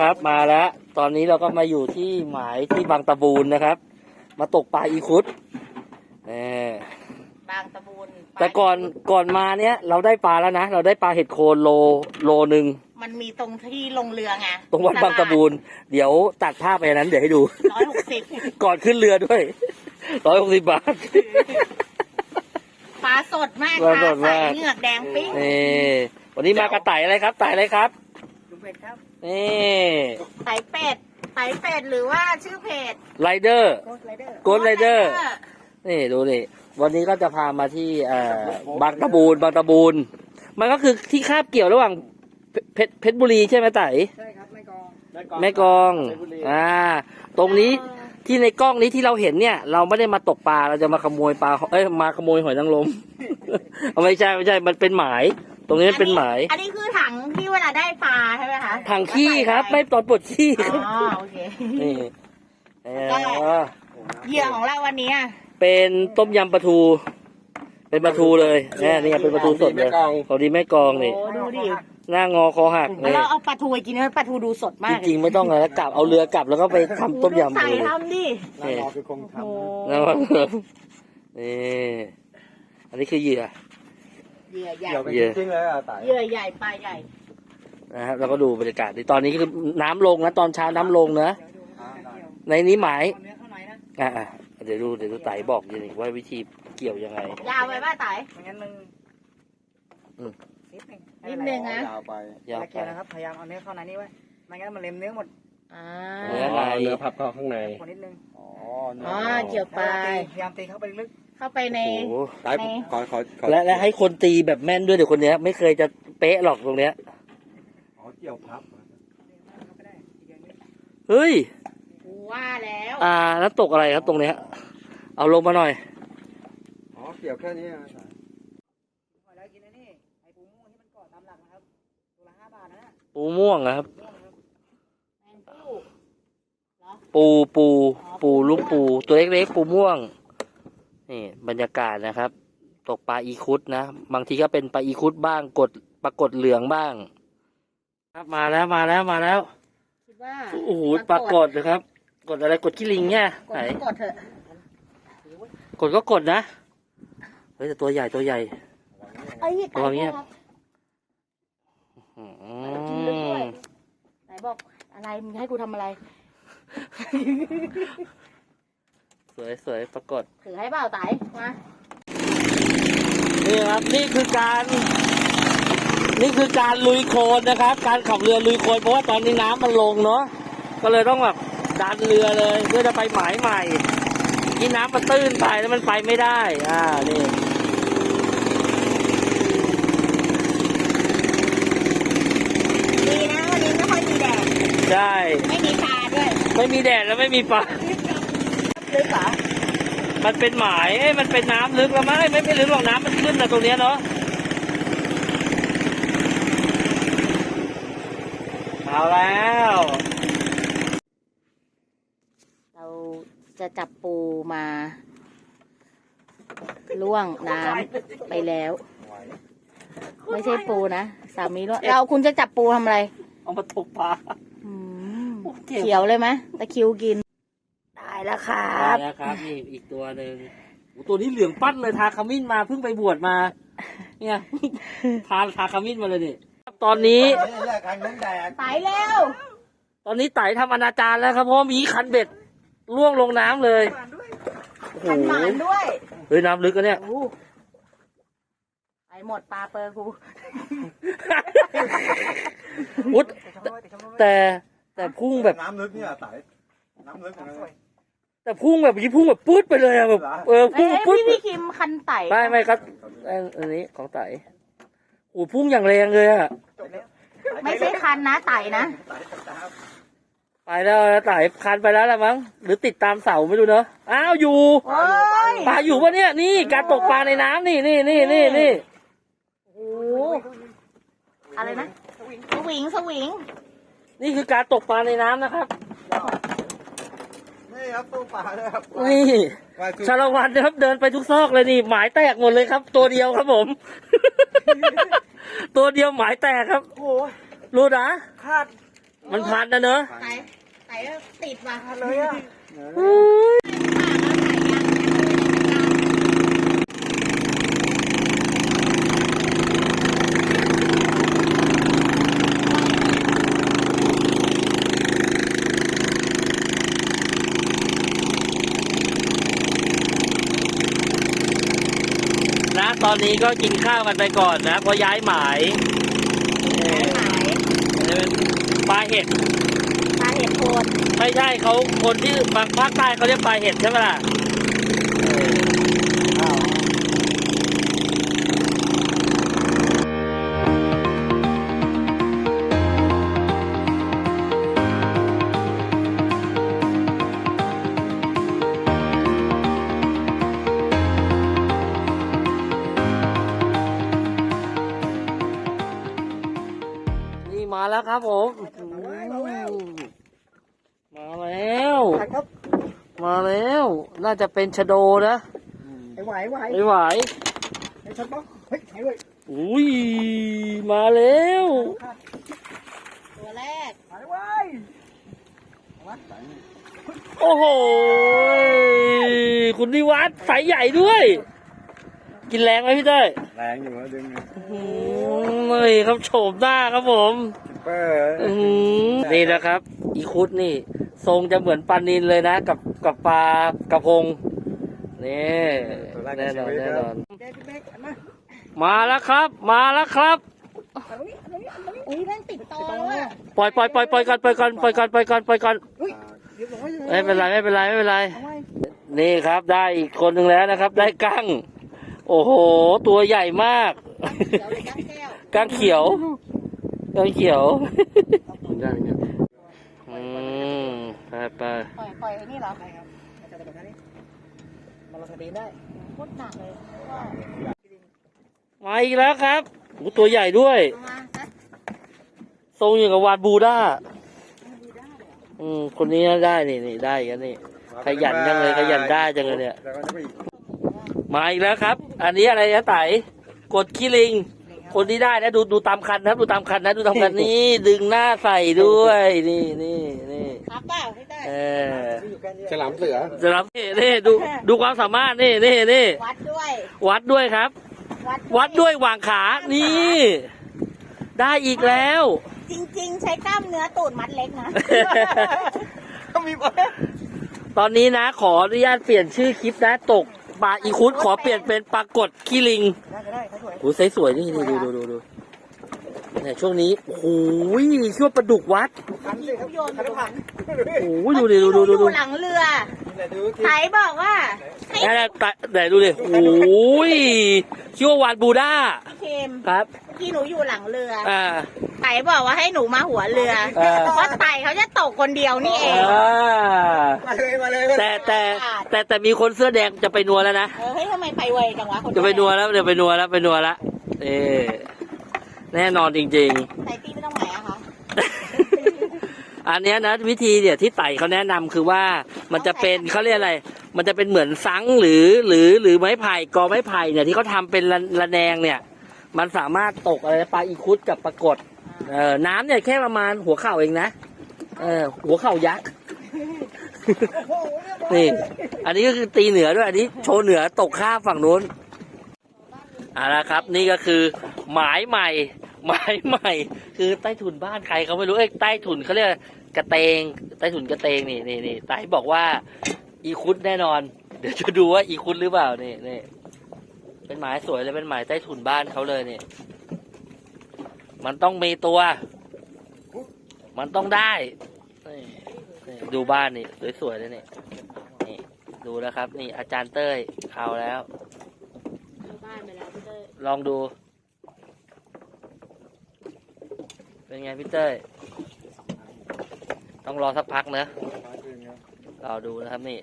แล้วครับ มาแล้ว ตอนนี้เราก็มาอยู่ที่หมายที่บางตะบูนนะครับ มาตกปลาอีคุดเออบางตะบูนแต่ก่อนก่อนมาเนี้ยเราได้ปลาแล้วนะ เราได้ปลาเห็ดโคนโลโลหนึ่งมันมีตรงที่ลงเรือไงตรงวัดบางตะบูนเดี๋ยวตัดภาพไปอันนั้นเดี๋ยวให้ดู ร้อยหกสิบก่อนขึ้นเรือด้วยร้อยหกสิบบาท ปลาสดมากปลาสค่ะดใส่มากเหงือกแดงปิ๊ง นี่วันนี้มากระต่ายอะไรครับไต่อะไรครับดู เป็ดครับนี่ไตเป็ดไตเป็ดหรือว่าชื่อเพจไรเดอร์โกสไลเดอร์ โกดไรเดอร์ นี่ดูนี่วันนี้ก็จะพามาที่เอ่อบางตะบูนบางตะบูนมันก็คือที่คาบเกี่ยวระหว่างเพเพชรเพชรบุรีใช่ไหมไต่ใช่ครับแม่กองแม่กลองอ่าตรงนี้ที่ในกล้องนี้ที่เราเห็นเนี่ย เราไม่ได้มาตกปลาเราจะมาขโมยปลาเอ้ยมาขโมยหอยนางรม เอาไม่ใช่ไม่ใช่มันเป็นหมาย ตรงนี้เป็นหมาย อันนี้คือถังที่ เวลาได้ปลาใช่ไหมคะถังขี้ครับ ไม่ตอนปวดขี้ครับอ๋อโอเค นี่เอ่อเหยื่อของเราวันนี้อะเป็นต้มยำปลาทู เป็นปลาทูเลยเนี่ยนี่ไงเป็นปลาทูสดเลยเขาดีแม่กลองนี่ โอ้ดูดิหน้างอคอหักแล้วนี่เราเอาปลาทูไปกินนะปลาทูดูสดมากจริงๆไม่ต้องอะไรแล้วกลับเอาเรือกลับแล้วก็ไปทำต้มยำใส่เลยทำดินี่รอคือคงทโอ้แล้วนี่อันนี้คือเหยื่อ เหยื่อใหญ่เกี่ยวกันเยอะจริงๆเลยอะไต่เหยื่อใหญ่ปลาใหญ่ นะครับเราก็ดูบรรยากาศดิตอนนี้คือน้ำลงนะตอนเช้าน้ำลงนะ ในนี้หมายเนื้อข้างในนะอะอะเดี๋ยวดูเดี๋ยวดูไต่บอกอยังว่าวิธีเกี่ยวยังไงยาวไปป่ะไตไม่งั้นมันอืมนิดนึงนิดนึงนะยาวไปยาวเวลไปเกี่ยวนะครับพยายามเอาเนื้อเข้าในนี้ไว้ไม่งั้นมันเล็มเนื้อหมดอ่าเนื้อในเนื้อพับเข้าข้างในคนนิดนึงอ๋ออ๋อเกี่ยวพไปยายามตีเข้าไปลึกเข้าไปในโอ้โหตายขอขอขอและและให้คนตีแบบแม่นด้วยเดี๋ยวคนเนี้ย ไม่เคยจะเป๊ะหรอกตรงเนี้ยอ๋อ เกี่ยวพับเข้าไปได้อีกอย่างนี้เฮ้ย กูว่าแล้วอ่า แล้วตกอะไรครับตรงเนี้ยเอาลงมาหน่อย อ๋อเกี่ยวแค่นี้อะพอแล้วกินอันนี้ไอ้ปูม่วงที่มันเกาะตามหลักนะครับตัวละห้าบาทนะฮะปูม่วงอะครับ ม่วงนะครับแมงกู้ปูปูปูลูกปู ตัวเล็กๆปูม่วง นี่บรรยากาศนะครับ ตกปลาอีคุดนะ บางทีก็เป็นปลาอีคุดบ้างกดปลากดเหลืองบ้าง ครับมาแล้วมาแล้วมาแล้วคิดว่าโอ้โหปลากดนะครับ กดอะไรกดขี้ลิงเนี่ยกดไหนกดเถอะกดก็กดนะเฮ้ยแต่ตัวใหญ่ตัวใหญ่เอ้ยระวังเงียบครับอืกินลึกด้วมยไหนบอกอะไรมึงให้กูทำอะไร สวยสวยปรากฏถือให้เปล่าไตมานี่ครับนี่คือการ นี่คือการลุยโคลนนะครับ การขับเรือลุยโคลนเพราะว่าตอนนี้น้ำมันลงเนาะก็เลยต้องแบบดันเรือเลยเพื่อจะไปหมายใหม่ที่น้ำมันตื้นไปแล้วมันไปไม่ได้ อ่านี่ดีนะวันนี้ไม่ค่อยมีแดดใช่ไม่มีชาด้วย ไม่มีแดดแล้วไม่มีปลาลึกเหรอมันเป็นหมายเอ้ยมันเป็นน้ำลึกแล้วมั้งเอ้ยไม่ไม่ลึกหรอกน้ำมันขึ้นนะตรงเนี้ยเนาะ เอาแล้ว เราจะจับปูมาล่วงน้ำไปแล้ว ไม่ใช่ปูนะ สามีล่วงเราคุณจะจับปูทำอะไร เอามาตกปลาอืมโอเคเขียวเลยไหมตะคริวกินได้แล้วครัได้บแล้วครับนี่อีกตัวหนึ่งโอ้ตัวนี้เหลืองปั้นเลยทาขมิ้นมาเพิ่งไปบวชมา เนี่ย ทาทาขมิ้นมาเลยนี่ ตอนนี้แยกกันน้ำแดดไปเร็ว ตอนนี้ไต่ทำอนาจารแล้วครับ เพราะว่ามีคันเบ็ดล่วงลงน้ำเลยโอ้โหขันหมานด้วยเฮ้ยน้ำลึกกันเนี่ย โอ้ไปหมดปลาเปอร์กูอุ๊ดติดชมรมติดชมรมแต่แต่พุ่งแบบ น้ำลึกเนี่ยไต่น้ำลึกนะสวยแต่พุ่งแบบยี่พุ่งแบบปื๊ดไปเลยอะแบบเออเอ้พุ่งยปื๊ดพี่พี่คิมคันไต่ไม่ไม่ครับอันอันนี้ของไต่โอ้พุ่งอย่างแรงเลยอะ ไม่ใช่คันนะไต่นะไปแล้วนะไต่คานไปแล้วละมั้งหรือติดตามเสาไม่รู้เนอะอ้าวอยู่โอ้ยปลาอยู่ปะเนี่ยนี่การตกปลาในน้ำนี่นี่นี่นี่นี่โอ้โหอะไรนะสวิงสวิงนี่คือการตกปลาในน้ำนะครับนี่ครับตู้ปลาเลยครับนี่ว่าคือชาละวันนะครับเดินไปทุกซอกเลยนี่หมายแตกหมดเลยครับ ตัวเดียวครับผม ตัวเดียวหมายแตกครับ โอ้ ยรู้นะคาดมันพันนะเนอะไต่ไต่แล้วติดว่ะเลยอะนะตอนนี้ก็กินข้าวกันไปก่อนนะเพราะย้ายหมายเออ ขาย เป็นปลา เห็ดปลาเห็ดโคนไม่ใช่เขาคนที่บางภาคใต้เขาเรียกปลาเห็ดใช่ไหมล่ะเออนี่มาแล้วครับผมมาแล้ว ครับมาแล้ว น่าจะเป็นชะโดนะไอ้ไหวไหวไม่ไหวไอ้ชัดป๊อกเฮ้ยไอ้เว้ยอุ้ยมาแล้ว ตัวแรกไอ้เว้ยโอ้โห คุณนิวัฒน์สายใหญ่ด้วย กินแรงไหมพี่เต้ยแรงอยู่นะดึงอืมนี่ครับโฉมหน้าครับผมคิปเปอร์อื้อหือนี่นะครับ อีคุดนี่ ทรงจะเหมือนปลานินเลยนะ กับกับปลากระพงนี่แน่นอนแน่นอนมาแล้วครับ มาแล้วครับอุ้ยแม่งติดตอแล้วอะปล่อยปล่อยปล่อยปล่อยก่อนปล่อยก่อนปล่อยก่อนปล่อยก่อนปล่อยก่อนไม่เป็นไรไม่เป็นไรไม่เป็นไร นี่ครับได้อีกคนหนึ่งแล้วนะครับ ได้กั้ง โอ้โห ตัวใหญ่มากเดี๋ยวเลยวกั้งเขียวกั้งเขียว อืมไปไปปล่อยปล่อยไอ้นี่เหรอได้ครับอาจารย์แบบนี้มาลงทะเบียนได้โคตรหนักเลยว่ามาอีกแล้วครับโอ้ตัวใหญ่ด้วยเอามานะทรงอย่างกับวานบูด้าอืม คนนี้ได้นี่นี่ได้กันนี่ ขยันจังเลยขยันได้จังเลยเนี่ย แล้วก็จะไปอีกมาอีกแล้วครับ อันนี้อะไรนะไต่กดขี้ลิง คนที่ได้นะดูดูตามคันนะครับ ดูตามคันนะดูตามคันนี่ดึงหน้าใส่ด้วยนี่นี่นี่ครับเปล่าให้ได้เอออยู่แค่นี้ฉลามเสือจะรับนี่นี่ดูดูความสามารถนี่นี่นี่วัดด้วย วัดด้วยครับ วัดวัดด้วยวางขานี่ ได้อีกแล้ว จริง ๆ ใช้กล้ามเนื้อตูดมัดเล็กนะ ก็มีบ่ตอนนี้นะ ขออนุญาตเปลี่ยนชื่อคลิปนะตก ปลาอีคุดขอเปลี่ยนเป็นปลากดขี้ลิงได้ก็ได้ถ้าสวยโอ้ไซส์สวยนี่นี่ดูดูดูดูเนี่ยช่วงนี้โอ้โหชื่อว่าปลาดุกวัดขันสิครับขันผ่านโอ้โหดูดิดูดูดูอดูยู่หลังเรือแต่ดูไถบอกว่าให้ไหนไหนไหนดูดิโอ้ยชื่อว่าวานบูด้าพี่เคมครับพี่หนูอยู่หลังเรืออ่า ไต่บอกว่าให้หนูมาหัวเรือเออ เพราะไต่เขาจะตกคนเดียวนี่เองอ่ามาเลยมาเลยแต่แต่แต่แต่มีคนเสื้อแดงจะไปนัวแล้วนะ เออเฮ้ยทำไมไปไวจังวะคนจะไปนัวแล้วเดี๋ยวไปนัวแล้วไปนัวแล้วเออแน่นอนจริง ไต่ตีไม่ต้องไหนอะคะๆ อันเนี้ยนะวิธีเนี่ยที่ไต่เขาแนะนำคือว่ามันจะเป็นเขาเรียกอะไร มันจะเป็นเหมือนซังหรือหรือหรือไม้ไผ่กอไม้ไผ่เนี่ยที่เขาทำเป็นระระแนงเนี่ย มันสามารถตกอะไรปลาอีคุดกับปลากด เออน้ำเนี่ยแค่ประมาณหัวเข่าเองนะเออหัวเข่ายักษ์ นี่ อันนี้ก็คือตีเหนือด้วย อันนี้โชว์เหนือตกข้ามฝั่งนู้นเอาละครับ นี่ก็คือ หมายใหม่ หมายใหม่ คือใต้ถุนบ้านใครเขาไม่รู้เอ้ยใต้ถุนเขาเรียกกระเตง ใต้ถุนกระเตงนี่นี่นี่ไต้บอกว่า อีคุดแน่นอน เดี๋ยวจะดูว่าอีคุดหรือเปล่านี่นี่เป็นหมายสวยเลยเป็นหมายใต้ถุนบ้านเขาเลยนี่ มันต้องมีตัว มันต้องได้นี่นี่ดูบ้านนี่สวยๆเลยนี่นี่ ดูนะครับ นี่อาจารย์เต้ยเอาแล้วบ้านไปแล้วพี่เต้ยลองดู เป็นไงพี่เต้ย ต้องรอสักพักนะรอดูนะครับนี่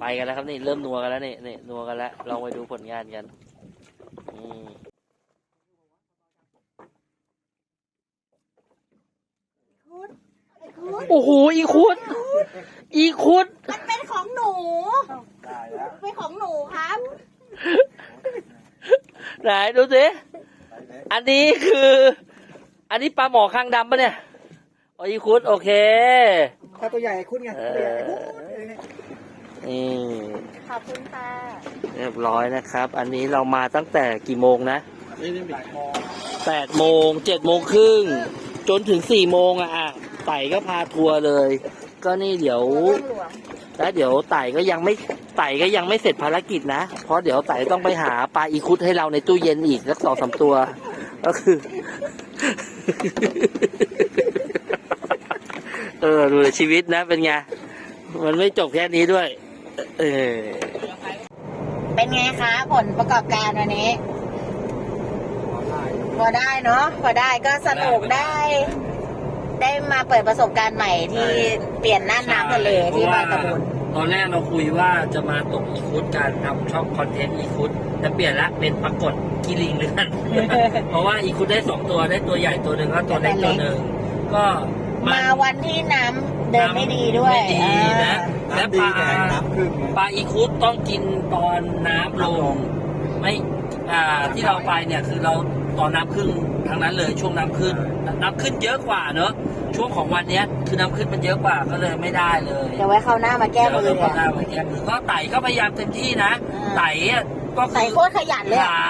ไปกันแล้วครับนี่เริ่มนัวกันแล้วนี่นี่นัวกันแล้วลองไปดูผลงานกัน โอ้โหอีคุด อีคุด มันเป็นของหนูได้แล้วเป็นของหนูครับ ไหนดูสิ อันนี้คือ อันนี้ปลาหมอคางดำปะเนี่ยออีคุดโอเค ถ้าตัวใหญ่คุ้นไงตัวใหญ่คุ้นนี่ขอบคุณค่ะ เรียบร้อยนะครับ อันนี้เรามาตั้งแต่กี่โมงนะแปดโมงเจ็ดโมงครึ่งจนถึงสี่โมงอะอะ ไต่ก็พาทัวร์เลย ก็นี่เดี๋ยว แล้วเดี๋ยวไต่ก็ยังไม่ไต่ก็ยังไม่เสร็จภารกิจนะ เพราะเดี๋ยวไต่ต้องไปหาปลาอีคุดให้เราในตู้เย็นอีกสักสองสามตัว ก็คือ เออดูเลยชีวิตนะเป็นไง มันไม่จบแค่นี้ด้วย เออ เป็นไงคะผลประกอบการวันนี้พอได้เนาะพอได้ก็สนุกได้ ได้มาเปิดประสบการณ์ใหม่ที่เปลี่ยนน่านน้ำทะเลที่บางตะบุนตอนแรกเราคุยว่าจะมาตกอีคุดการทำช่องคอนเทนต์อีคุดแต่เปลี่ยนละเป็นปรากฏกิลิงเลื่อนเพราะว่าอีคุดได้สองตัวได้ตัวใหญ่ตัวหนึ่งแล้วตัวเล็กตัวหนึ่งก็นมาวันที่น้ำเดินไม่ดีด้วยไม่ดีนะอ่าและน้ำปดีลาแต่น้ำครึ่งไงปลาอีคุดต้องกินตอนน้ำลง ไม่อ่าที่เราไปเนี่ยคือเรา ตอนน้ำขึ้นทั้งนั้นเลยช่วงน้ำขึ้น น้ำขึ้นเยอะกว่าเนอะช่วงของวันเนี้ยคือน้ำขึ้นมันเยอะกว่าก็เลยไม่ได้เลยเดี๋ยวไว้คราวหน้ามาแก้มือเดี๋ยวเนี่ยเราก็ได้มาแก้มือก็ไต่ก็พยายามเต็มที่นะอ่าไต่อะก็ใส่คือโคตรขยันเลยอะหา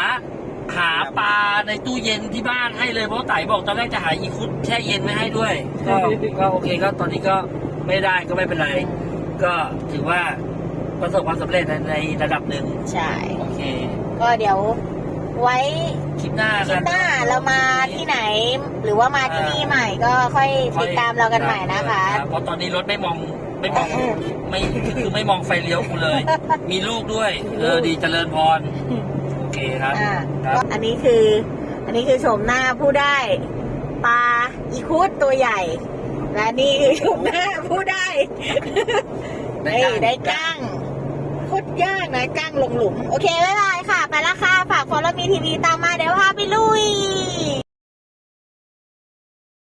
หาปลาในตู้เย็นที่บ้านให้เลยเพราะไต่บอกตอนแรกจะหาอีคุดแช่เย็นไม่ให้ด้วยก็ก็โอเคก็ตอนนี้ก็ไม่ได้ก็ไม่เป็นไร ก็ถือว่าประสบความสำเร็จในในระดับหนึ่งใช่โอเค ก็เดี๋ยว ไว้คลิปหน้าคลิปหน้าเรามาที่ไหน หรือว่ามาที่นี่ใหม่ก็ค่อยติดตามเรากันใหม่นะคะรับเพราะตอนนี้รถไม่มองไม่มองไม่คือไม่มองไฟเลี้ยวกูเลย มีลูกด้วย เออดีเจริญพรโอเคครับอ่าครับก็อันนี้คือ อันนี้คือโฉมหน้าผู้ได้ปลาอีคุดตัวใหญ่ และนี่คือโฉมหน้าผู้ได้ ได้ได้กั้งโคตร ยากนะกั้งลงหลุม โอเคบ๊ายบายค่ะ ไปละค่ะ ฝากฟอลล์มีทีวีตามมาเดี๋ยวพาไปลุย